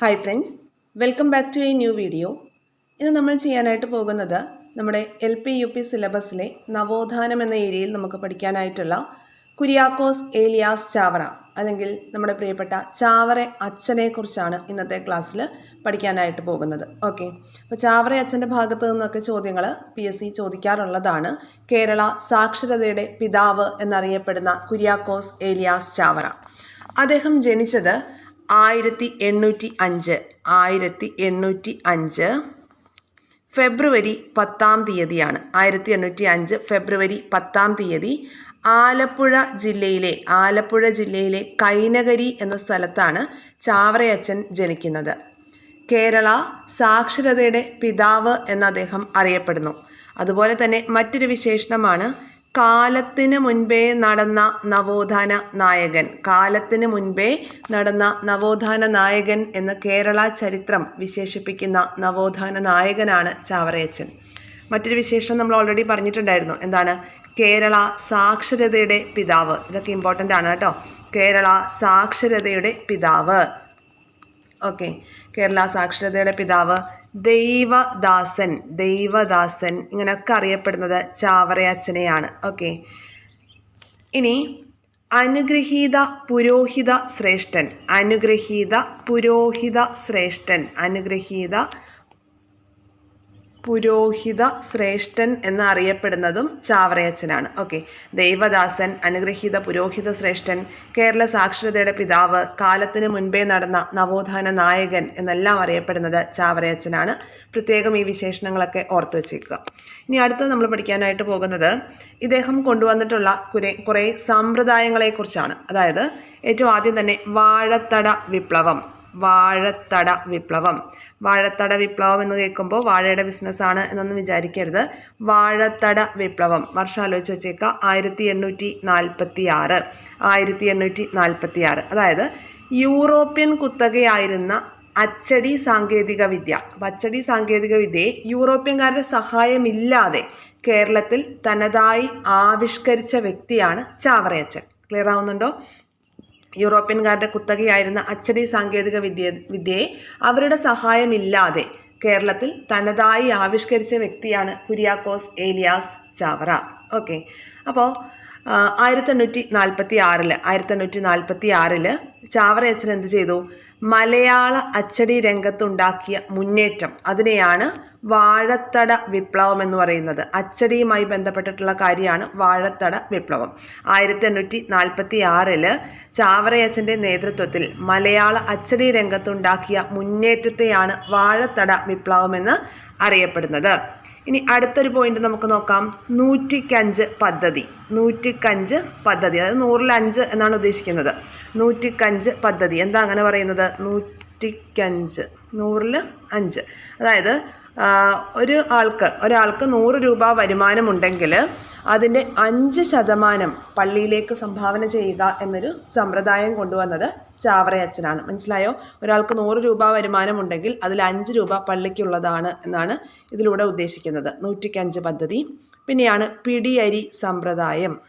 Hi friends welcome back to a new video ഇന്ന് നമ്മൾ ചെയ്യാനായിട്ട് പോകുന്നത് നമ്മുടെ എൽ പി യു പി സിലബസിലെ നവോത്ഥാനം എന്ന ഏരിയയിൽ നമുക്ക് പഠിക്കാനായിട്ടുള്ള കുര്യാക്കോസ് ഏലിയാസ് ചാവറ അല്ലെങ്കിൽ നമ്മുടെ പ്രിയപ്പെട്ട ചാവറെ അച്ഛനെക്കുറിച്ചാണ് ഇന്നത്തെ ക്ലാസ്സിൽ പഠിക്കാനായിട്ട് പോകുന്നത്. ഓക്കെ അപ്പോൾ ചാവറെ അച്ഛന്റെ ഭാഗത്തു നിന്നൊക്കെ ചോദ്യങ്ങൾ പി എസ് സി ചോദിക്കാറുള്ളതാണ്. കേരള സാക്ഷരതയുടെ പിതാവ് എന്നറിയപ്പെടുന്ന കുര്യാക്കോസ് ഏലിയാസ് ചാവറ. അദ്ദേഹം ജനിച്ചത് ആയിരത്തി എണ്ണൂറ്റി അഞ്ച് ആയിരത്തി എണ്ണൂറ്റി അഞ്ച് ഫെബ്രുവരി പത്താം തീയതിയാണ്. ആയിരത്തി എണ്ണൂറ്റി അഞ്ച് ഫെബ്രുവരി പത്താം തീയതി ആലപ്പുഴ ജില്ലയിലെ ആലപ്പുഴ ജില്ലയിലെ കൈനകരി എന്ന സ്ഥലത്താണ് ചാവറയച്ചൻ ജനിക്കുന്നത്. കേരള സാക്ഷരതയുടെ പിതാവ് എന്ന് അദ്ദേഹം അറിയപ്പെടുന്നു. അതുപോലെ തന്നെ മറ്റൊരു വിശേഷണമാണ് കാലത്തിന് മുൻപേ നടന്ന നവോത്ഥാന നായകൻ. കാലത്തിന് മുൻപേ നടന്ന നവോത്ഥാന നായകൻ എന്ന കേരള ചരിത്രം വിശേഷിപ്പിക്കുന്ന നവോത്ഥാന നായകനാണ് ചാവറയച്ചൻ. മറ്റൊരു വിശേഷം നമ്മൾ ഓൾറെഡി പറഞ്ഞിട്ടുണ്ടായിരുന്നു. എന്താണ്? കേരള സാക്ഷരതയുടെ പിതാവ്. ഇതൊക്കെ ഇമ്പോർട്ടന്റ് ആണ് കേട്ടോ. കേരള സാക്ഷരതയുടെ പിതാവ്. ഓക്കെ കേരള സാക്ഷരതയുടെ പിതാവ് ദൈവദാസൻ ദൈവദാസൻ ഇങ്ങനെയൊക്കെ അറിയപ്പെടുന്നത് ചാവറയച്ചനെയാണ്. ഓക്കെ ഇനി അനുഗ്രഹീത പുരോഹിത ശ്രേഷ്ഠൻ അനുഗ്രഹീത പുരോഹിത ശ്രേഷ്ഠൻ അനുഗ്രഹീത പുരോഹിത ശ്രേഷ്ഠൻ എന്നറിയപ്പെടുന്നതും ചാവറയച്ചനാണ്. ഓക്കെ ദൈവദാസൻ അനുഗ്രഹീത പുരോഹിത ശ്രേഷ്ഠൻ കേരള സാക്ഷരതയുടെ പിതാവ് കാലത്തിന് മുൻപേ നടന്ന നവോത്ഥാന നായകൻ എന്നെല്ലാം അറിയപ്പെടുന്നത് ചാവറയച്ചനാണ്. പ്രത്യേകം ഈ വിശേഷണങ്ങളൊക്കെ ഓർത്തു വച്ചേക്കുക. ഇനി അടുത്തത് നമ്മൾ പഠിക്കാനായിട്ട് പോകുന്നത് ഇദ്ദേഹം കൊണ്ടുവന്നിട്ടുള്ള കുറെ കുറേ സമ്പ്രദായങ്ങളെക്കുറിച്ചാണ്. അതായത് ഏറ്റവും ആദ്യം തന്നെ വാഴത്തട വിപ്ലവം. വാഴത്തട വിപ്ലവം. വാഴത്തട വിപ്ലവം എന്ന് കേൾക്കുമ്പോൾ വാഴയുടെ ബിസിനസ്സാണ് എന്നൊന്നും വിചാരിക്കരുത്. വാഴത്തട വിപ്ലവം. വർഷം ആലോചിച്ച് വെച്ചേക്കുക ആയിരത്തി എണ്ണൂറ്റി നാൽപ്പത്തി ആറ് ആയിരത്തി എണ്ണൂറ്റി നാൽപ്പത്തി ആറ് അതായത് യൂറോപ്യൻ കുത്തകയായിരുന്ന അച്ചടി സാങ്കേതിക വിദ്യ. അച്ചടി സാങ്കേതിക വിദ്യയെ യൂറോപ്യൻകാരുടെ സഹായമില്ലാതെ കേരളത്തിൽ തനതായി ആവിഷ്കരിച്ച വ്യക്തിയാണ് ചാവറയച്ചൻ. ക്ലിയർ ആവുന്നുണ്ടോ? യൂറോപ്യൻകാരുടെ കുത്തകയായിരുന്ന അച്ചടി സാങ്കേതിക വിദ്യ വിദ്യയെ അവരുടെ സഹായമില്ലാതെ കേരളത്തിൽ തനതായി ആവിഷ്കരിച്ച വ്യക്തിയാണ് കുര്യാക്കോസ് ഏലിയാസ് ചാവറ. ഓക്കെ. അപ്പോൾ ആയിരത്തി എണ്ണൂറ്റി നാൽപ്പത്തി ആറിൽ ആയിരത്തി എണ്ണൂറ്റി നാൽപ്പത്തി ആറിൽ ചാവറയച്ചൻ എന്ത് ചെയ്തു? മലയാള അച്ചടി രംഗത്തുണ്ടാക്കിയ മുന്നേറ്റം. അതിനെയാണ് വാഴത്തട വിപ്ലവം എന്ന് പറയുന്നത്. അച്ചടിയുമായി ബന്ധപ്പെട്ടിട്ടുള്ള കാര്യമാണ് വാഴത്തട വിപ്ലവം. ആയിരത്തി എണ്ണൂറ്റി നാൽപ്പത്തി ആറിൽ ചാവറയച്ചന്റെ നേതൃത്വത്തിൽ മലയാള അച്ചടി രംഗത്തുണ്ടാക്കിയ മുന്നേറ്റത്തെയാണ് വാഴത്തട വിപ്ലവം എന്ന് അറിയപ്പെടുന്നത്. ഇനി അടുത്തൊരു പോയിന്റ് നമുക്ക് നോക്കാം. നൂറ്റിക്കഞ്ച് പദ്ധതി. നൂറ്റിക്കഞ്ച് പദ്ധതി. അതായത് നൂറിൽ അഞ്ച് എന്നാണ് ഉദ്ദേശിക്കുന്നത്. നൂറ്റിക്കഞ്ച് പദ്ധതി. എന്താ അങ്ങനെ പറയുന്നത്? നൂറ്റിക്കഞ്ച്. നൂറിൽ അഞ്ച്. അതായത് ഒരു ആൾക്ക് ഒരാൾക്ക് നൂറ് രൂപ വരുമാനമുണ്ടെങ്കിൽ അതിന്റെ അഞ്ച് ശതമാനം പള്ളിയിലേക്ക് സംഭാവന ചെയ്യുക എന്നൊരു സമ്പ്രദായം കൊണ്ടുവന്നത് ചാവറയച്ചനാണ്. മനസ്സിലായോ? ഒരാൾക്ക് നൂറ് രൂപ വരുമാനമുണ്ടെങ്കിൽ അതിൽ അഞ്ച് രൂപ പള്ളിക്കുള്ളതാണ് എന്നാണ് ഇതിലൂടെ ഉദ്ദേശിക്കുന്നത്. നൂറ്റിക്കഞ്ച് പദ്ധതി. പിന്നെയാണ് പിടിയരി സമ്പ്രദായം.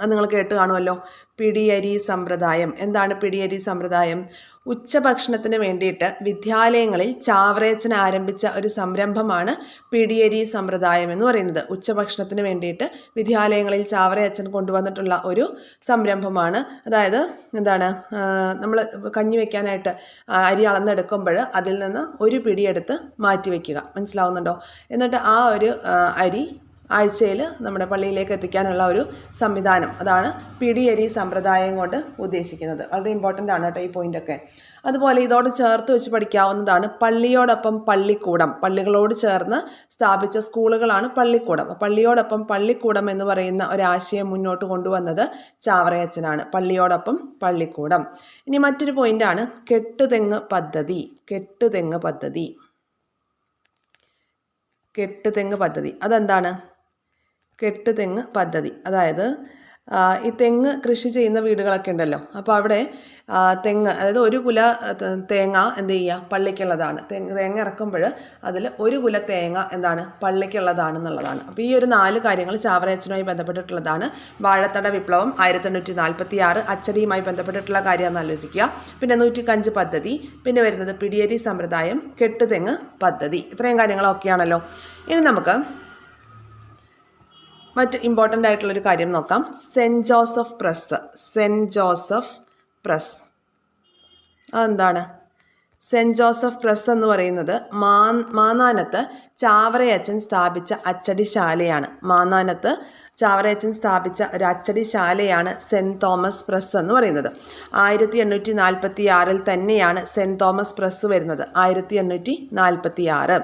അത് നിങ്ങൾ കേട്ട് കാണുമല്ലോ. പിടിയരി സമ്പ്രദായം. എന്താണ് പിടിയരി സമ്പ്രദായം? ഉച്ചഭക്ഷണത്തിന് വേണ്ടിയിട്ട് വിദ്യാലയങ്ങളിൽ ചാവറേച്ചൻ ആരംഭിച്ച ഒരു സംരംഭമാണ് പിടിയരി സമ്പ്രദായം എന്ന് പറയുന്നത്. ഉച്ചഭക്ഷണത്തിന് വേണ്ടിയിട്ട് വിദ്യാലയങ്ങളിൽ ചാവറേച്ചൻ കൊണ്ടുവന്നിട്ടുള്ള ഒരു സംരംഭമാണ്. അതായത് എന്താണ് നമ്മൾ കഞ്ഞി വെക്കാനായിട്ട് അരി അളന്നെടുക്കുമ്പോൾ അതിൽ നിന്ന് ഒരു പിടിയെടുത്ത് മാറ്റി വയ്ക്കുക മനസ്സിലാവുന്നുണ്ടോ? എന്നിട്ട് ആ ഒരു അരി ആഴ്ചയിൽ നമ്മുടെ പള്ളിയിലേക്ക് എത്തിക്കാനുള്ള ഒരു സംവിധാനം. അതാണ് പിടിയരി സമ്പ്രദായം കൊണ്ട് ഉദ്ദേശിക്കുന്നത്. വളരെ ഇമ്പോർട്ടന്റ് ആണ് കേട്ടോ ഈ പോയിന്റൊക്കെ അതുപോലെ ഇതോട് ചേർത്ത് വെച്ച് പഠിക്കാവുന്നതാണ് പള്ളിയോടൊപ്പം പള്ളിക്കൂടം. പള്ളികളോട് ചേർന്ന് സ്ഥാപിച്ച സ്കൂളുകളാണ് പള്ളിക്കൂടം. പള്ളിയോടൊപ്പം പള്ളിക്കൂടം എന്ന് പറയുന്ന ഒരാശയം മുന്നോട്ട് കൊണ്ടുവന്നത് ചാവറയച്ചനാണ്. പള്ളിയോടൊപ്പം പള്ളിക്കൂടം. ഇനി മറ്റൊരു പോയിന്റാണ് കെട്ടുതെങ്ങ് പദ്ധതി. കെട്ടുതെങ്ങ് പദ്ധതി. കെട്ടുതെങ്ങ് പദ്ധതി. അതെന്താണ്? കെട്ടുതെങ്ങ് പദ്ധതി. അതായത് ഈ തെങ്ങ് കൃഷി ചെയ്യുന്ന വീടുകളൊക്കെ ഉണ്ടല്ലോ. അപ്പോൾ അവിടെ തെങ്ങ് അതായത് ഒരു കുല തേങ്ങ എന്ത് ചെയ്യുക? പള്ളിക്കുള്ളതാണ്. തെങ്ങ് തേങ്ങ ഇറക്കുമ്പോൾ അതിൽ ഒരു കുല തേങ്ങ എന്താണ്? പള്ളിക്കുള്ളതാണെന്നുള്ളതാണ്. അപ്പോൾ ഈ ഒരു നാല് കാര്യങ്ങൾ ചാവറയച്ചനുമായി ബന്ധപ്പെട്ടിട്ടുള്ളതാണ്. വാഴത്തട വിപ്ലവം ആയിരത്തി എണ്ണൂറ്റി നാൽപ്പത്തി ആറ് അച്ചടിയുമായി ബന്ധപ്പെട്ടിട്ടുള്ള കാര്യമെന്ന് ആലോചിക്കുക. പിന്നെ നൂറ്റിക്കഞ്ച് പദ്ധതി. പിന്നെ വരുന്നത് പിടിയേരി സമ്പ്രദായം കെട്ടുതെങ്ങ് പദ്ധതി. ഇത്രയും കാര്യങ്ങളൊക്കെയാണല്ലോ ഇനി നമുക്ക് മറ്റ് ഇമ്പോർട്ടന്റ് ആയിട്ടുള്ളൊരു കാര്യം നോക്കാം. Saint Joseph press. Saint Joseph press. അതെന്താണ്? സെന്റ് ജോസഫ് പ്രസ് എന്ന് പറയുന്നത് മാ മാന്നാനത്ത് ചാവറയച്ചൻ സ്ഥാപിച്ച അച്ചടിശാലയാണ്. മാന്നാനത്ത് ചാവറയച്ചൻ സ്ഥാപിച്ച ഒരു അച്ചടിശാലയാണ് സെന്റ് തോമസ് പ്രസ് എന്ന് പറയുന്നത്. ആയിരത്തി എണ്ണൂറ്റി നാൽപ്പത്തി ആറിൽ തന്നെയാണ് സെന്റ് തോമസ് പ്രസ് വരുന്നത്. ആയിരത്തി എണ്ണൂറ്റി നാൽപ്പത്തി ആറ്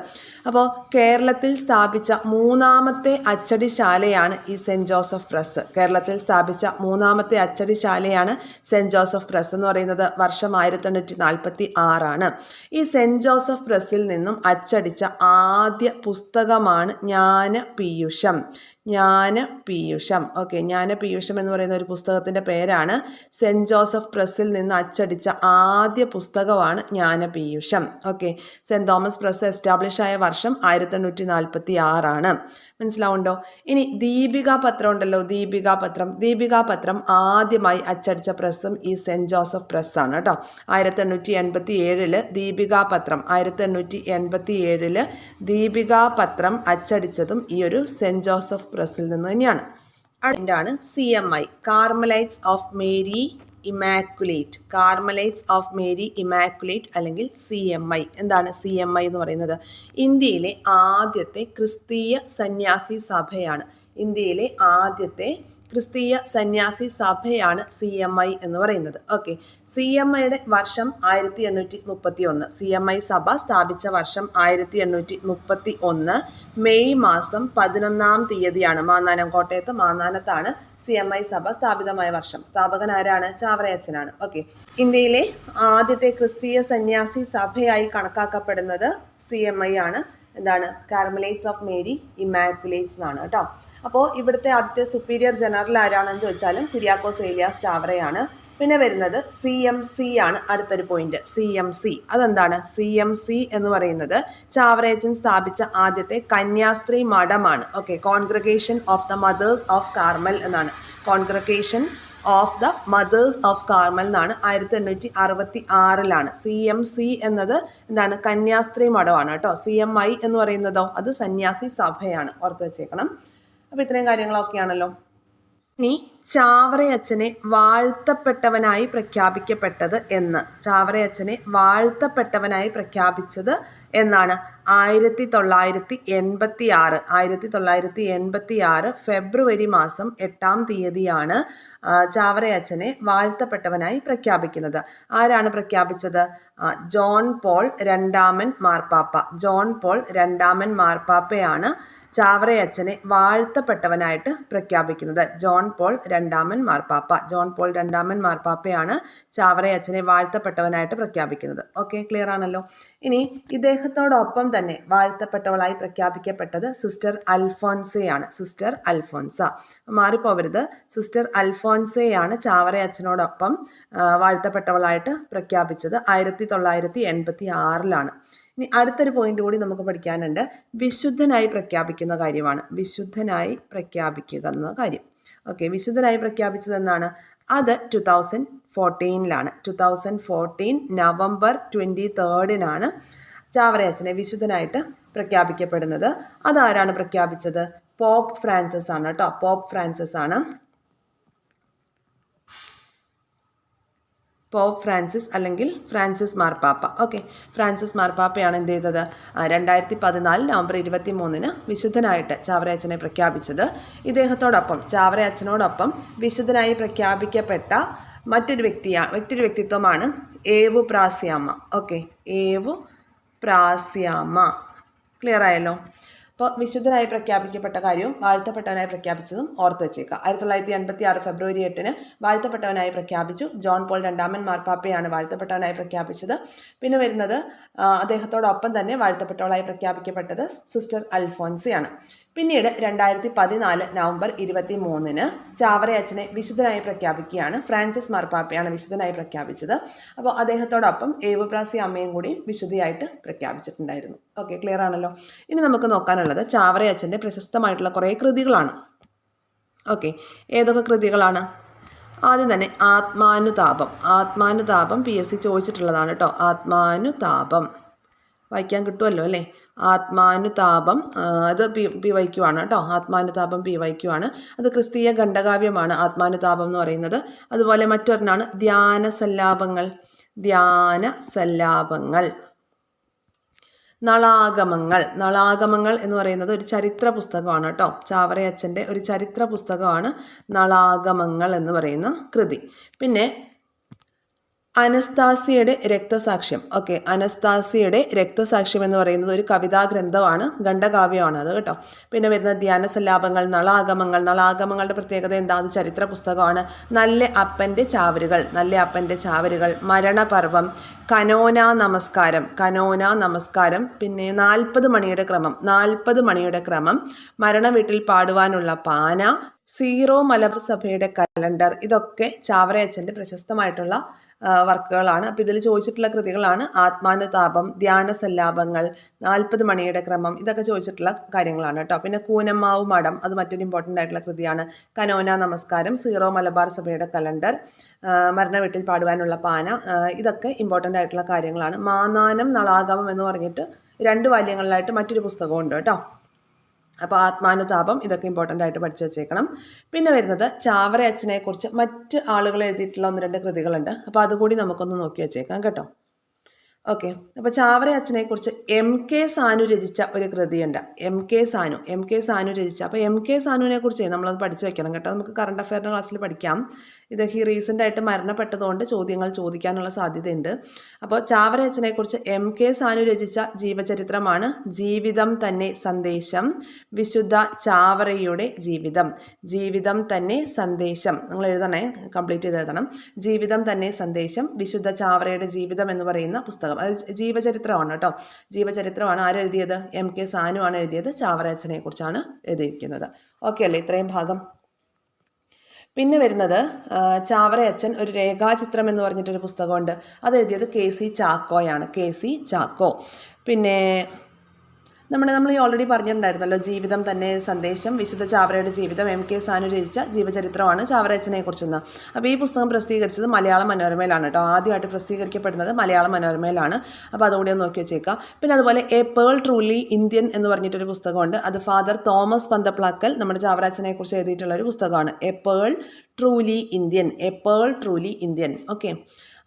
അപ്പോൾ കേരളത്തിൽ സ്ഥാപിച്ച മൂന്നാമത്തെ അച്ചടിശാലയാണ് ഈ സെന്റ് ജോസഫ് പ്രസ്. കേരളത്തിൽ സ്ഥാപിച്ച മൂന്നാമത്തെ അച്ചടിശാലയാണ് സെന്റ് ജോസഫ് പ്രസ് എന്ന് പറയുന്നത്. വർഷം ആയിരത്തി എണ്ണൂറ്റി നാൽപ്പത്തി ആറാണ് ഈ സെന്റ് ജോസഫ് പ്രസ്സിൽ നിന്നും അച്ചടിച്ച ആദ്യ പുസ്തകമാണ് ജ്ഞാന പീയൂഷം ജ്ഞാന പീയൂഷം. ഓക്കെ ജ്ഞാന പീയൂഷം എന്ന് പറയുന്ന ഒരു പുസ്തകത്തിന്റെ പേരാണ്. സെന്റ് ജോസഫ് പ്രസ്സിൽ നിന്ന് അച്ചടിച്ച ആദ്യ പുസ്തകമാണ് Jnana Piyusham. Okay Saint Thomas press establish ആയ വർഷം ആയിരത്തി എണ്ണൂറ്റി നാൽപ്പത്തി ആറാണ് മനസ്സിലാവുണ്ടോ? ഇനി ദീപിക പത്രം ഉണ്ടല്ലോ ദീപിക പത്രം. ദീപിക പത്രം ആദ്യമായി അച്ചടിച്ച പ്രസ്സും ഈ സെന്റ് ജോസഫ് പ്രസ്സാണ് കേട്ടോ. ആയിരത്തി എണ്ണൂറ്റി എൺപത്തി ഏഴിൽ ദീപിക പത്രം ആയിരത്തി എണ്ണൂറ്റി എൺപത്തി ഏഴിൽ ദീപിക പത്രം അച്ചടിച്ചതും ഈ ഒരു സെന്റ് ജോസഫ് പ്രസ്സിൽ നിന്ന് തന്നെയാണ്. അടുത്താണ് C M I Carmelites of Mary Immaculate Carmelites of Mary Immaculate അല്ലെങ്കിൽ സി എം ഐ എന്താണ് സി എം ഐ എന്ന് പറയുന്നത്? ഇന്ത്യയിലെ ആദ്യത്തെ ക്രിസ്തീയ സന്യാസി സഭയാണ്. ഇന്ത്യയിലെ ആദ്യത്തെ ക്രിസ്തീയ സന്യാസി സഭയാണ് സി എം ഐ എന്ന് പറയുന്നത്. ഓക്കെ സി എം ഐയുടെ വർഷം ആയിരത്തി എണ്ണൂറ്റി മുപ്പത്തി ഒന്ന് സി എം ഐ സഭ സ്ഥാപിച്ച വർഷം ആയിരത്തി എണ്ണൂറ്റി മുപ്പത്തി ഒന്ന് മെയ് മാസം പതിനൊന്നാം തീയതിയാണ് മാന്നാനം കോട്ടയത്ത് മാന്നാനത്താണ് സി എം ഐ സഭ സ്ഥാപിതമായ വർഷം. സ്ഥാപകൻ ആരാണ്? ചാവറയച്ചനാണ്. ഓക്കെ ഇന്ത്യയിലെ ആദ്യത്തെ ക്രിസ്തീയ സന്യാസി സഭയായി കണക്കാക്കപ്പെടുന്നത് സി എം ഐ ആണ്. എന്താണ്? കാർമലേറ്റ്സ് ഓഫ് മേരി ഇമാക്കുലേറ്റ്സ് എന്നാണ് കേട്ടോ. അപ്പോൾ ഇവിടുത്തെ ആദ്യത്തെ സുപ്പീരിയർ ജനറൽ ആരാണെന്ന് ചോദിച്ചാലും കുര്യാക്കോസ് ഏലിയാസ് ചാവറയാണ്. പിന്നെ വരുന്നത് സി എം സി ആണ് അടുത്തൊരു പോയിന്റ് സി എം സി അതെന്താണ്? സി എം സി എന്ന് പറയുന്നത് ചാവറേച്ചൻ സ്ഥാപിച്ച ആദ്യത്തെ കന്യാസ്ത്രീ മഠമാണ്. Okay congregation of the Mothers of Carmel എന്നാണ്. Congregation of the Mothers of Carmel എന്നാണ് ആയിരത്തി എണ്ണൂറ്റി അറുപത്തി ആറിലാണ് സി എം സി എന്നത് എന്താണ്? കന്യാസ്ത്രീ മഠമാണ് കേട്ടോ. സി എം ഐ എന്ന് പറയുന്നതോ? അത് സന്യാസി സഭയാണ്. ഓർത്ത് വെച്ചേക്കണം. അപ്പോൾ ഇത്രയും കാര്യങ്ങളൊക്കെയാണല്ലോ. ഇനി ചാവറയച്ചനെ വാഴ്ത്തപ്പെട്ടവനായി പ്രഖ്യാപിക്കപ്പെട്ടത് എന്ന്. ചാവറയച്ചനെ വാഴ്ത്തപ്പെട്ടവനായി പ്രഖ്യാപിച്ചത് എന്നാണ് ആയിരത്തി തൊള്ളായിരത്തി എൺപത്തി ആറ് ആയിരത്തി തൊള്ളായിരത്തി എൺപത്തി ആറ് ഫെബ്രുവരി മാസം എട്ടാം തീയതിയാണ് ചാവറയച്ചനെ വാഴ്ത്തപ്പെട്ടവനായി പ്രഖ്യാപിക്കുന്നത്. ആരാണ് പ്രഖ്യാപിച്ചത്? ജോൺ പോൾ രണ്ടാമൻ മാർപ്പാപ്പ. ജോൺ പോൾ രണ്ടാമൻ മാർപ്പാപ്പയാണ് ചാവറയച്ചനെ വാഴ്ത്തപ്പെട്ടവനായിട്ട് പ്രഖ്യാപിക്കുന്നത്. ജോൺ പോൾ രണ്ടാമൻ മാർപ്പാപ്പ. ജോൺ പോൾ രണ്ടാമൻ മാർപ്പാപ്പയാണ് ചാവറയച്ചനെ വാഴ്ത്തപ്പെട്ടവനായിട്ട് പ്രഖ്യാപിക്കുന്നത്. ഓക്കെ ക്ലിയർ ആണല്ലോ? ഇനി ഇദ്ദേഹത്തോടൊപ്പം തന്നെ വാഴ്ത്തപ്പെട്ടവളായി പ്രഖ്യാപിക്കപ്പെട്ടത് സിസ്റ്റർ അൽഫോൻസയാണ് സിസ്റ്റർ അൽഫോൻസ മാറിപ്പോവരുത്. സിസ്റ്റർ അൽഫോൻസയാണ് ചാവറയച്ചനോടൊപ്പം വാഴ്ത്തപ്പെട്ടവളായിട്ട് പ്രഖ്യാപിച്ചത്. ആയിരത്തി തൊള്ളായിരത്തി എൺപത്തി ആറിലാണ് ഇനി അടുത്തൊരു പോയിന്റ് കൂടി നമുക്ക് പഠിക്കാനുണ്ട്. വിശുദ്ധനായി പ്രഖ്യാപിക്കുന്ന കാര്യമാണ്. വിശുദ്ധനായി പ്രഖ്യാപിക്കുക എന്ന കാര്യം. ഓക്കെ വിശുദ്ധനായി പ്രഖ്യാപിച്ചത് എന്നാണ് അത് two thousand ഫോർട്ടീനിലാണ് two thousand fourteen November twenty തേർഡിനാണ് ചാവറയച്ചനെ വിശുദ്ധനായിട്ട് പ്രഖ്യാപിക്കപ്പെടുന്നത്. അതാരാണ് പ്രഖ്യാപിച്ചത്? പോപ്പ് ഫ്രാൻസിസ് ആണ് കേട്ടോ. പോപ്പ് ഫ്രാൻസിസ് ആണ് പോപ്പ് ഫ്രാൻസിസ് അല്ലെങ്കിൽ ഫ്രാൻസിസ് മാർപ്പാപ്പ. ഓക്കെ. ഫ്രാൻസിസ് മാർപ്പാപ്പയാണ് എന്ത് ചെയ്തത്? രണ്ടായിരത്തി പതിനാല് നവംബർ ഇരുപത്തി മൂന്നിന് വിശുദ്ധനായിട്ട് ചാവറയച്ചനെ പ്രഖ്യാപിച്ചത്. ഇദ്ദേഹത്തോടൊപ്പം ചാവറയച്ചനോടൊപ്പം വിശുദ്ധനായി പ്രഖ്യാപിക്കപ്പെട്ട മറ്റൊരു വ്യക്തിയാണ് മറ്റൊരു വ്യക്തിത്വമാണ് ഏവു പ്രാസ്യാമ്മ. ഓക്കെ. ഏവു പ്രാസ്യാമ്മ. ക്ലിയർ ആയല്ലോ? അപ്പോൾ വിശുദ്ധനായി പ്രഖ്യാപിക്കപ്പെട്ട കാര്യവും വാഴ്ത്തപ്പെട്ടവനായി പ്രഖ്യാപിച്ചതും ഓർത്ത് വെച്ചേക്കുക. ആയിരത്തി തൊള്ളായിരത്തി എൺപത്തി ആറ് ഫെബ്രുവരി എട്ടിന് വാഴ്ത്തപ്പെട്ടവനായി പ്രഖ്യാപിച്ചു. ജോൺ പോൾ രണ്ടാമൻ മാർപ്പാപ്പയാണ് വാഴ്ത്തപ്പെട്ടവനായി പ്രഖ്യാപിച്ചത്. പിന്നെ വരുന്നത് അദ്ദേഹത്തോടൊപ്പം തന്നെ വാഴ്ത്തപ്പെട്ടവളായി പ്രഖ്യാപിക്കപ്പെട്ടത് സിസ്റ്റർ അൽഫോൻസിയാണ്. പിന്നീട് രണ്ടായിരത്തി പതിനാല് നവംബർ ഇരുപത്തി മൂന്നിന് ചാവറയച്ചനെ വിശുദ്ധനായി പ്രഖ്യാപിക്കുകയാണ്. ഫ്രാൻസിസ് മാർപ്പാപ്പയാണ് വിശുദ്ധനായി പ്രഖ്യാപിച്ചത്. അപ്പോൾ അദ്ദേഹത്തോടൊപ്പം ഏവുപ്രാസി അമ്മയും കൂടി വിശുദ്ധിയായിട്ട് പ്രഖ്യാപിച്ചിട്ടുണ്ടായിരുന്നു. ഓക്കെ ക്ലിയർ ആണല്ലോ? ഇനി നമുക്ക് നോക്കാനുള്ളത് ചാവറയച്ചന്റെ പ്രശസ്തമായിട്ടുള്ള കുറേ കൃതികളാണ്. ഓക്കെ ഏതൊക്കെ കൃതികളാണ്? ആദ്യം തന്നെ Atmanutapam. Atmanutapam P S C ചോദിച്ചിട്ടുള്ളതാണ് കേട്ടോ. ആത്മാനുതാപം. വായിക്കാൻ കിട്ടുമല്ലോ അല്ലേ? ആത്മാനുതാപം അത് പി പി വൈക്കുവാണ് കേട്ടോ. ആത്മാനുതാപം പി വൈക്കുവാണ് അത് ക്രിസ്തീയ ഖണ്ഡകാവ്യമാണ് ആത്മാനുതാപം എന്ന് പറയുന്നത്. അതുപോലെ മറ്റൊരെണ്ണാണ് ധ്യാന സല്ലാപങ്ങൾ ധ്യാന സല്ലാപങ്ങൾ നളാഗമങ്ങൾ. നളാഗമങ്ങൾ എന്ന് പറയുന്നത് ഒരു ചരിത്ര പുസ്തകമാണ് കേട്ടോ. ചാവറയച്ചന്റെ ഒരു ചരിത്ര പുസ്തകമാണ് നളാഗമങ്ങൾ എന്ന് പറയുന്ന കൃതി. പിന്നെ അനസ്താസിയുടെ രക്തസാക്ഷ്യം. ഓക്കെ അനസ്താസിയുടെ രക്തസാക്ഷ്യം എന്ന് പറയുന്നത് ഒരു കവിതാ ഗ്രന്ഥമാണ് ഖണ്ഡകാവ്യമാണ് അത് കേട്ടോ. പിന്നെ വരുന്ന ധ്യാന സല്ലാപങ്ങൾ നളാഗമങ്ങൾ നളാഗമങ്ങളുടെ പ്രത്യേകത എന്താ? അത് ചരിത്ര പുസ്തകമാണ് നല്ല അപ്പന്റെ ചാവരുകൾ നല്ല അപ്പന്റെ ചാവരുകൾ. മരണപർവം കനോന നമസ്കാരം കനോന നമസ്കാരം. പിന്നെ നാൽപ്പത് മണിയുടെ ക്രമം നാൽപ്പത് മണിയുടെ ക്രമം മരണ വീട്ടിൽ പാടുവാനുള്ള പാന സീറോ മലബാർ സഭയുടെ കലണ്ടർ. ഇതൊക്കെ ചാവറയച്ചന്റെ പ്രശസ്തമായിട്ടുള്ള വർക്കുകളാണ്. അപ്പോൾ ഇതിൽ ചോദിച്ചിട്ടുള്ള കൃതികളാണ് ആത്മാനുതാപം ധ്യാന സല്ലാപങ്ങൾ നാൽപ്പത് മണിയുടെ ക്രമം ഇതൊക്കെ ചോദിച്ചിട്ടുള്ള കാര്യങ്ങളാണ് കേട്ടോ. പിന്നെ കൂനമ്മാവ് മഠം അത് മറ്റൊരു ഇമ്പോർട്ടന്റ് ആയിട്ടുള്ള കൃതിയാണ്. കനോന നമസ്കാരം സീറോ മലബാർ സഭയുടെ കലണ്ടർ മരണ വീട്ടിൽ പാടുവാനുള്ള പാന ഇതൊക്കെ ഇമ്പോർട്ടന്റ് ആയിട്ടുള്ള കാര്യങ്ങളാണ്. മാനാനം നളാഗമം എന്ന് പറഞ്ഞിട്ട് രണ്ട് വാല്യങ്ങളിലായിട്ട് മറ്റൊരു പുസ്തകമുണ്ട് കേട്ടോ. അപ്പോൾ ആത്മാനുതാപം ഇതൊക്കെ ഇമ്പോർട്ടന്റ് ആയിട്ട് പഠിച്ചു വെച്ചേക്കണം. പിന്നെ വരുന്നത് ചാവറ അച്ഛനെക്കുറിച്ച് മറ്റ് ആളുകൾ എഴുതിയിട്ടുള്ള ഒന്ന് രണ്ട് കൃതികളുണ്ട്. അപ്പോൾ അതുകൂടി നമുക്കൊന്ന് നോക്കി വെച്ചേക്കാം കേട്ടോ. ഓക്കെ അപ്പോൾ ചാവറ അച്ഛനെക്കുറിച്ച് എം കെ സാനു രചിച്ച ഒരു കൃതിയുണ്ട്. M K Sanu M K Sanu രചിച്ച. അപ്പോൾ എം കെ സാനുവിനെ കുറിച്ച് നമ്മളത് പഠിച്ചു വെക്കണം കേട്ടോ. നമുക്ക് കറണ്ട് അഫയറിന്റെ ക്ലാസ്സിൽ പഠിക്കാം. ഇത് ഹി റീസെന്റ് ആയിട്ട് മരണപ്പെട്ടതുകൊണ്ട് ചോദ്യങ്ങൾ ചോദിക്കാനുള്ള സാധ്യതയുണ്ട്. അപ്പോൾ ചാവറ അച്ഛനെക്കുറിച്ച് എം കെ സാനു രചിച്ച ജീവചരിത്രമാണ് ജീവിതം തന്നെ സന്ദേശം വിശുദ്ധ ചാവറയുടെ ജീവിതം. ജീവിതം തന്നെ സന്ദേശം. നിങ്ങൾ എഴുതണേ? കംപ്ലീറ്റ് ചെയ്ത് എഴുതണം. ജീവിതം തന്നെ സന്ദേശം വിശുദ്ധ ചാവറയുടെ ജീവിതം എന്ന് പറയുന്ന പുസ്തകം. അത് ജീവചരിത്രമാണ് കേട്ടോ. ജീവചരിത്രമാണ് ആരെഴുതിയത് എം കെ സാനു ആണ് എഴുതിയത്. ചാവറ അച്ഛനെ കുറിച്ചാണ് എഴുതിയിരിക്കുന്നത്. ഓക്കെ അല്ലേ? ഇത്രയും ഭാഗം. പിന്നെ വരുന്നത് ചാവറയച്ചൻ ഒരു രേഖാചിത്രം എന്ന് പറഞ്ഞിട്ടൊരു പുസ്തകമുണ്ട്. അത് എഴുതിയത് K C ചാക്കോയാണ്. K C Chacko. പിന്നെ നമ്മുടെ നമ്മൾ ഈ ഓൾറെഡി പറഞ്ഞിട്ടുണ്ടായിരുന്നല്ലോ ജീവിതം തന്നെ സന്ദേശം വിശുദ്ധ ചാവറയുടെ ജീവിതം എം കെ സാനു രചിച്ച ജീവചരിത്രമാണ് ചാവറയച്ചനെ കുറിച്ചെന്ന് അപ്പോൾ ഈ പുസ്തകം പ്രസിദ്ധീകരിച്ചത് മലയാള മനോരമയിലാണ് കേട്ടോ. ആദ്യമായിട്ട് പ്രസിദ്ധീകരിക്കപ്പെടുന്നത് മലയാള മനോരമയിലാണ്. അപ്പോൾ അതുകൂടി ഒന്ന് നോക്കി വെച്ചേക്കാം. പിന്നെ അതുപോലെ എ പേൾ ട്രൂലി ഇന്ത്യൻ എന്ന് പറഞ്ഞിട്ടൊരു പുസ്തകമുണ്ട്. അത് ഫാദർ തോമസ് പന്തപ്ലാക്കൽ നമ്മുടെ ചാവറയച്ചനെ കുറിച്ച് എഴുതിയിട്ടുള്ള ഒരു പുസ്തകമാണ്. A pearl truly Indian a pearl truly Indian okay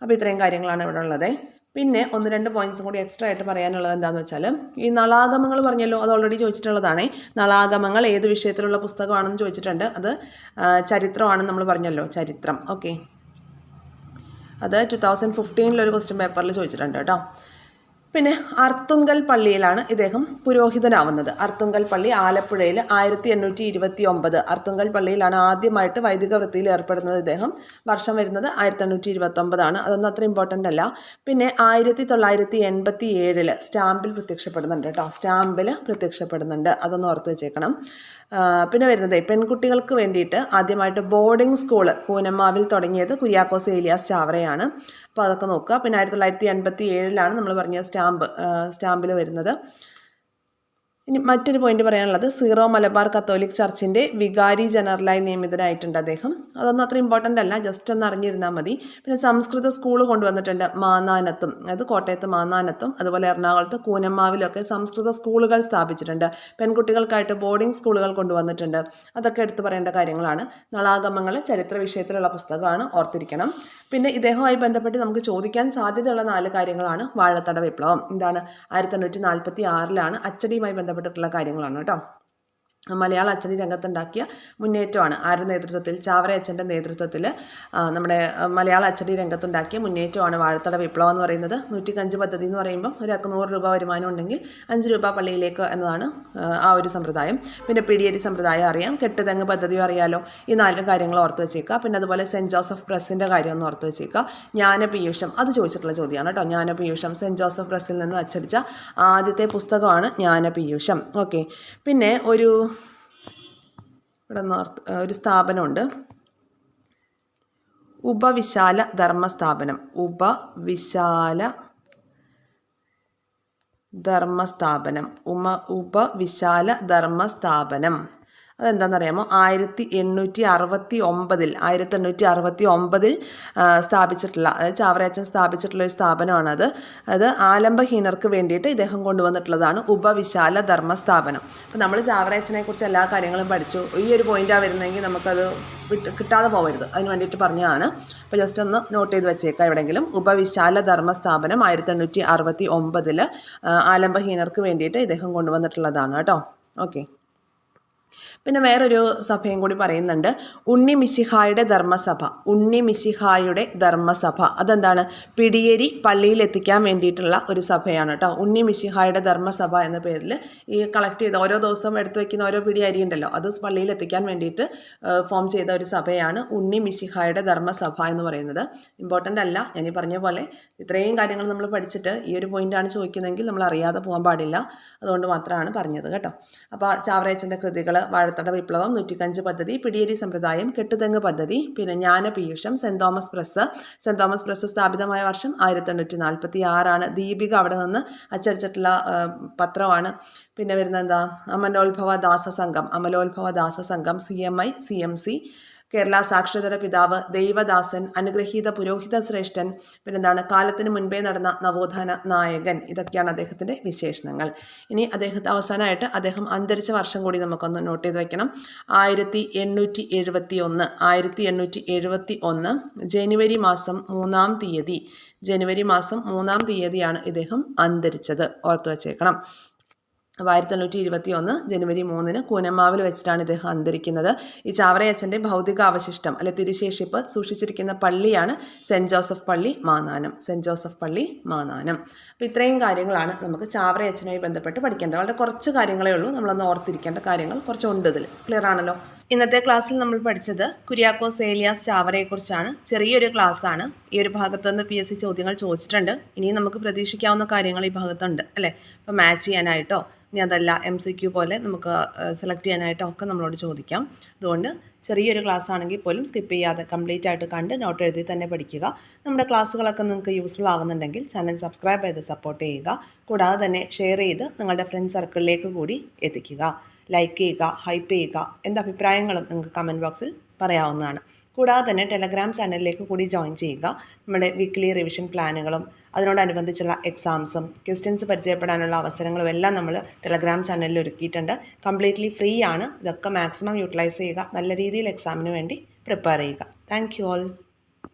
അപ്പോൾ ഇത്രയും കാര്യങ്ങളാണ് ഇവിടെ ഉള്ളത്. പിന്നെ ഒന്ന് രണ്ട് പോയിന്റ്സും കൂടി എക്സ്ട്രാ ആയിട്ട് പറയാനുള്ളത് എന്താണെന്ന് വെച്ചാൽ ഈ നളാഗമങ്ങൾ പറഞ്ഞല്ലോ അത് ഓൾറെഡി ചോദിച്ചിട്ടുള്ളതാണ്. നളാഗമങ്ങൾ ഏത് വിഷയത്തിലുള്ള പുസ്തകമാണെന്ന് ചോദിച്ചിട്ടുണ്ട്. അത് ചരിത്രമാണെന്ന് നമ്മൾ പറഞ്ഞല്ലോ ചരിത്രം. ഓക്കെ അത് ടു തൗസൻഡ് ഫിഫ്റ്റീനിലൊരു ക്വസ്റ്റ്യൻ പേപ്പറിൽ ചോദിച്ചിട്ടുണ്ട് കേട്ടോ. പിന്നെ അർത്തുങ്കൽ പള്ളിയിലാണ് ഇദ്ദേഹം പുരോഹിതനാവുന്നത്. അർത്തുങ്കൽ പള്ളി ആലപ്പുഴയിൽ ആയിരത്തി എണ്ണൂറ്റി ഇരുപത്തി ഒമ്പത് അർത്തുങ്കൽ പള്ളിയിലാണ് ആദ്യമായിട്ട് വൈദിക വൃത്തിയിൽ ഏർപ്പെടുന്നത് ഇദ്ദേഹം. വർഷം വരുന്നത് ആയിരത്തി എണ്ണൂറ്റി ഇരുപത്തി ഒമ്പതാണ് അതൊന്നും അത്ര ഇമ്പോർട്ടന്റ് അല്ല. പിന്നെ ആയിരത്തി തൊള്ളായിരത്തി എൺപത്തി ഏഴിൽ സ്റ്റാമ്പിൽ പ്രത്യക്ഷപ്പെടുന്നുണ്ട് കേട്ടോ. സ്റ്റാമ്പിൽ പ്രത്യക്ഷപ്പെടുന്നുണ്ട്. അതൊന്ന് ഓർത്ത് വെച്ചേക്കണം. പിന്നെ വരുന്നത് പെൺകുട്ടികൾക്ക് വേണ്ടിയിട്ട് ആദ്യമായിട്ട് ബോർഡിംഗ് സ്കൂൾ കൂനമ്മാവിൽ തുടങ്ങിയത് കുര്യാക്കോസ് ഏലിയാസ് ചാവറയാണ്. അപ്പോൾ അതൊക്കെ നോക്കുക. പിന്നെ ആയിരത്തി തൊള്ളായിരത്തി എൺപത്തി ഏഴിലാണ് നമ്മൾ പറഞ്ഞ സ്റ്റാമ്പ് സ്റ്റാമ്പിൽ വരുന്നത്. ഇനി മറ്റൊരു പോയിന്റ് പറയാനുള്ളത് സീറോ മലബാർ കത്തോലിക് ചർച്ചിന്റെ വികാരി ജനറലായി നിയമിതനായിട്ടുണ്ട് അദ്ദേഹം. അതൊന്നും അത്ര ഇമ്പോർട്ടന്റ് അല്ല ജസ്റ്റ് ഒന്ന് അറിഞ്ഞിരുന്നാൽ മതി. പിന്നെ സംസ്കൃത സ്കൂൾ കൊണ്ടുവന്നിട്ടുണ്ട് മാന്നാനത്തും അതായത് കോട്ടയത്ത് മാന്നാനത്തും അതുപോലെ എറണാകുളത്ത് കൂനമ്മാവിലൊക്കെ സംസ്കൃത സ്കൂളുകൾ സ്ഥാപിച്ചിട്ടുണ്ട്. പെൺകുട്ടികൾക്കായിട്ട് ബോർഡിംഗ് സ്കൂളുകൾ കൊണ്ടുവന്നിട്ടുണ്ട്. അതൊക്കെ എടുത്തു പറയേണ്ട കാര്യങ്ങളാണ്. നളാഗമങ്ങൾ ചരിത്ര വിഷയത്തിലുള്ള പുസ്തകമാണ് ഓർത്തിരിക്കണം. പിന്നെ ഇദ്ദേഹവുമായി ബന്ധപ്പെട്ട് നമുക്ക് ചോദിക്കാൻ സാധ്യതയുള്ള നാല് കാര്യങ്ങളാണ് വാഴത്തട വിപ്ലവം. എന്താണ് ആയിരത്തി തൊണ്ണൂറ്റി നാൽപ്പത്തി ആറിലാണ് അച്ചടിയുമായി ബന്ധപ്പെട്ടിട്ടുള്ള കാര്യങ്ങളാണ് കേട്ടോ. മലയാള അച്ചടി രംഗത്തുണ്ടാക്കിയ മുന്നേറ്റമാണ്. ആരുടെ നേതൃത്വത്തിൽ? ചാവറ അച്ഛന്റെ നേതൃത്വത്തിൽ നമ്മുടെ മലയാള അച്ചടി രംഗത്തുണ്ടാക്കിയ മുന്നേറ്റമാണ് വാഴത്തട വിപ്ലവം എന്ന് പറയുന്നത്. നൂറ്റിക്കഞ്ച് പദ്ധതി എന്ന് പറയുമ്പം ഒരാൾക്ക് നൂറ് രൂപ വരുമാനം ഉണ്ടെങ്കിൽ അഞ്ച് രൂപ പള്ളിയിലേക്ക് എന്നതാണ് ആ, ഒരു സമ്പ്രദായം. പിന്നെ പിടിയേരി സമ്പ്രദായം അറിയാം. കെട്ടുതെങ്ങ് പദ്ധതിയും അറിയാലോ? ഈ നാല് കാര്യങ്ങൾ ഓർത്ത് വെച്ചേക്കുക. പിന്നെ അതുപോലെ സെന്റ് ജോസഫ് പ്രസ്സിന്റെ കാര്യം ഒന്ന് ഓർത്ത് വെച്ചേക്കുക. ജ്ഞാനപീയൂഷം അത് ചോദിച്ചിട്ടുള്ള ചോദ്യമാണ് കേട്ടോ. ജ്ഞാനപീയൂഷം സെന്റ് ജോസഫ് പ്രസ്സിൽ നിന്ന് അച്ചടിച്ച ആദ്യത്തെ പുസ്തകമാണ് ജ്ഞാനപീയൂഷം ഓക്കെ. പിന്നെ ഒരു ഇവിടെ നോർത്ത് ഒരു സ്ഥാപനമുണ്ട്. ഉപവിശാല ധർമ്മസ്ഥാപനം. ഉപവിശാല ധർമ്മസ്ഥാപനം. ഉമ ഉപവിശാല ധർമ്മസ്ഥാപനം. അതെന്താണെന്നറിയാമോ? ആയിരത്തി എണ്ണൂറ്റി അറുപത്തി ഒമ്പതിൽ ആയിരത്തി എണ്ണൂറ്റി അറുപത്തി ഒമ്പതിൽ സ്ഥാപിച്ചിട്ടുള്ള അതായത് ചാവറയച്ചൻ സ്ഥാപിച്ചിട്ടുള്ള ഒരു സ്ഥാപനമാണത്. അത് ആലംബഹീനർക്ക് വേണ്ടിയിട്ട് ഇദ്ദേഹം കൊണ്ടുവന്നിട്ടുള്ളതാണ് ഉപവിശാല ധർമ്മ സ്ഥാപനം അപ്പോൾ നമ്മൾ ചാവറയച്ചനെ കുറിച്ച് എല്ലാ കാര്യങ്ങളും പഠിച്ചു. ഈ ഒരു പോയിന്റാണ് വരുന്നതെങ്കിൽ നമുക്കത് വിട്ട് കിട്ടാതെ പോകരുത് അതിന് വേണ്ടിയിട്ട് പറഞ്ഞതാണ്. അപ്പോൾ ജസ്റ്റ് ഒന്ന് നോട്ട് ചെയ്ത് വെച്ചേക്കാം എവിടെയെങ്കിലും. ഉപവിശാല ധർമ്മ സ്ഥാപനം ആയിരത്തി എണ്ണൂറ്റി അറുപത്തി ഒമ്പതിൽ ആലംബഹീനർക്ക് വേണ്ടിയിട്ട് ഇദ്ദേഹം കൊണ്ടുവന്നിട്ടുള്ളതാണ് കേട്ടോ. ഓക്കെ പിന്നെ വേറൊരു സഭയും കൂടി പറയുന്നുണ്ട് ഉണ്ണി മിശിഹായുടെ ധർമ്മസഭ ഉണ്ണി മിശിഹായുടെ ധർമ്മസഭ. അതെന്താണ്? പിടിയേരി പള്ളിയിൽ എത്തിക്കാൻ വേണ്ടിയിട്ടുള്ള ഒരു സഭയാണ് കേട്ടോ. ഉണ്ണി മിശിഹായുടെ ധർമ്മസഭ എന്ന പേരിൽ ഈ കളക്ട് ചെയ്ത ഓരോ ദിവസം എടുത്തു വയ്ക്കുന്ന ഓരോ പിടി അരി ഉണ്ടല്ലോ അത് പള്ളിയിൽ എത്തിക്കാൻ വേണ്ടിയിട്ട് ഫോം ചെയ്ത ഒരു സഭയാണ് ഉണ്ണി മിശിഹായുടെ ധർമ്മസഭ എന്ന് പറയുന്നത്. ഇമ്പോർട്ടന്റ് അല്ല ഞാൻ ഈ പറഞ്ഞ പോലെ ഇത്രയും കാര്യങ്ങൾ നമ്മൾ പഠിച്ചിട്ട് ഈ ഒരു പോയിന്റാണ് ചോദിക്കുന്നതെങ്കിൽ നമ്മൾ അറിയാതെ പോകാൻ പാടില്ല. അതുകൊണ്ട് മാത്രമാണ് പറഞ്ഞത് കേട്ടോ. അപ്പോൾ ചാവറയച്ചന്റെ കൃതികൾ വാഴത്തട വിപ്ലവം നൂറ്റിക്കഞ്ച് പദ്ധതി പിടിയേരി സമ്പ്രദായം കെട്ടുതെങ്ങ് പദ്ധതി പിന്നെ Jnanapiyusham Saint Thomas press. Saint Thomas press സ്ഥാപിതമായ വർഷം ആയിരത്തി എണ്ണൂറ്റി നാൽപ്പത്തി ആറാണ് ദീപിക അവിടെ നിന്ന് അച്ചടിച്ചിട്ടുള്ള പത്രമാണ്. പിന്നെ വരുന്നത് എന്താ? അമലോത്ഭവ ദാസ സംഘം. അമലോത്ഭവ ദാസ സംഘം C M I C M C. Kerala സാക്ഷരതര പിതാവ് ദൈവദാസൻ അനുഗ്രഹീത പുരോഹിത ശ്രേഷ്ഠൻ പിന്നെന്താണ് കാലത്തിന് മുൻപേ നടന്ന നവോത്ഥാന നായകൻ. ഇതൊക്കെയാണ് അദ്ദേഹത്തിന്റെ വിശേഷണങ്ങൾ. ഇനി അദ്ദേഹത്തെ അവസാനമായിട്ട് അദ്ദേഹം അന്തരിച്ച വർഷം കൂടി നമുക്കൊന്ന് നോട്ട് ചെയ്ത് വയ്ക്കണം ആയിരത്തി എണ്ണൂറ്റി എഴുപത്തി ഒന്ന് ആയിരത്തി എണ്ണൂറ്റി എഴുപത്തി ഒന്ന് ജനുവരി മാസം മൂന്നാം തീയതി. ജനുവരി മാസം മൂന്നാം തീയതിയാണ് ഇദ്ദേഹം അന്തരിച്ചത്. ഓർത്തു വച്ചേക്കണം. ആയിരത്തി തൊണ്ണൂറ്റി ഇരുപത്തി ഒന്ന് ജനുവരി മൂന്നിന് കൂനമാവിൽ വെച്ചിട്ടാണ് ഇദ്ദേഹം അന്തരിക്കുന്നത്. ഈ ചാവറയച്ചന്റെ ഭൗതിക അവശിഷ്ടം അല്ലെ തിരുശേഷിപ്പ് സൂക്ഷിച്ചിരിക്കുന്ന പള്ളിയാണ് സെന്റ് ജോസഫ് പള്ളി മാനാനം സെന്റ് ജോസഫ് പള്ളി മാനാനം അപ്പോൾ ഇത്രയും കാര്യങ്ങളാണ് നമുക്ക് ചാവറയച്ചനുമായി ബന്ധപ്പെട്ട് പഠിക്കേണ്ടത്. വളരെ കുറച്ച് കാര്യങ്ങളേ ഉള്ളൂ. നമ്മളൊന്ന് ഓർത്തിരിക്കേണ്ട കാര്യങ്ങൾ കുറച്ചുണ്ട് ഇതിൽ ക്ലിയർ ആണല്ലോ? ഇന്നത്തെ ക്ലാസ്സിൽ നമ്മൾ പഠിച്ചത് കുര്യാക്കോസ് ഏലിയാസ് ചാവറയെക്കുറിച്ചാണ്. ചെറിയൊരു ക്ലാസ്സാണ്. ഈ ഒരു ഭാഗത്ത് നിന്ന് പി എസ് സി ചോദ്യങ്ങൾ ചോദിച്ചിട്ടുണ്ട്. ഇനിയും നമുക്ക് പ്രതീക്ഷിക്കാവുന്ന കാര്യങ്ങൾ ഈ ഭാഗത്തുണ്ട് അല്ലേ? അപ്പോൾ മാച്ച് ചെയ്യാനായിട്ടോ ഇനി അതല്ല എം സി ക്യു പോലെ നമുക്ക് സെലക്ട് ചെയ്യാനായിട്ടോ ഒക്കെ നമ്മളോട് ചോദിക്കാം. അതുകൊണ്ട് ചെറിയൊരു ക്ലാസ് ആണെങ്കിൽ പോലും സ്കിപ്പ് ചെയ്യാതെ കംപ്ലീറ്റ് ആയിട്ട് കണ്ട് നോട്ട് എഴുതി തന്നെ പഠിക്കുക. നമ്മുടെ ക്ലാസ്സുകളൊക്കെ നിങ്ങൾക്ക് യൂസ്ഫുൾ ആവുന്നുണ്ടെങ്കിൽ ചാനൽ സബ്സ്ക്രൈബ് ചെയ്ത് സപ്പോർട്ട് ചെയ്യുക. കൂടാതെ തന്നെ ഷെയർ ചെയ്ത് നിങ്ങളുടെ ഫ്രണ്ട് സർക്കിളിലേക്ക് കൂടി എത്തിക്കുക. ലൈക്ക് ചെയ്യുക ഹൈപ്പ് ചെയ്യുക എന്ത് അഭിപ്രായങ്ങളും നിങ്ങൾക്ക് കമന്റ് ബോക്സിൽ പറയാവുന്നതാണ്. കൂടാതെ തന്നെ ടെലഗ്രാം ചാനലിലേക്ക് കൂടി ജോയിൻ ചെയ്യുക. നമ്മുടെ വീക്ക്ലി റിവിഷൻ പ്ലാനുകളും അതിനോടനുബന്ധിച്ചുള്ള എക്സാംസും ക്വസ്റ്റ്യൻസ് പരിചയപ്പെടാനുള്ള അവസരങ്ങളും എല്ലാം നമ്മൾ ടെലഗ്രാം ചാനലിൽ ഒരുക്കിയിട്ടുണ്ട്. കംപ്ലീറ്റ്ലി ഫ്രീ ആണ്. ഇതൊക്കെ മാക്സിമം യൂട്ടിലൈസ് ചെയ്യുക. നല്ല രീതിയിൽ എക്സാമിന് വേണ്ടി പ്രിപ്പയർ ചെയ്യുക. Thank you all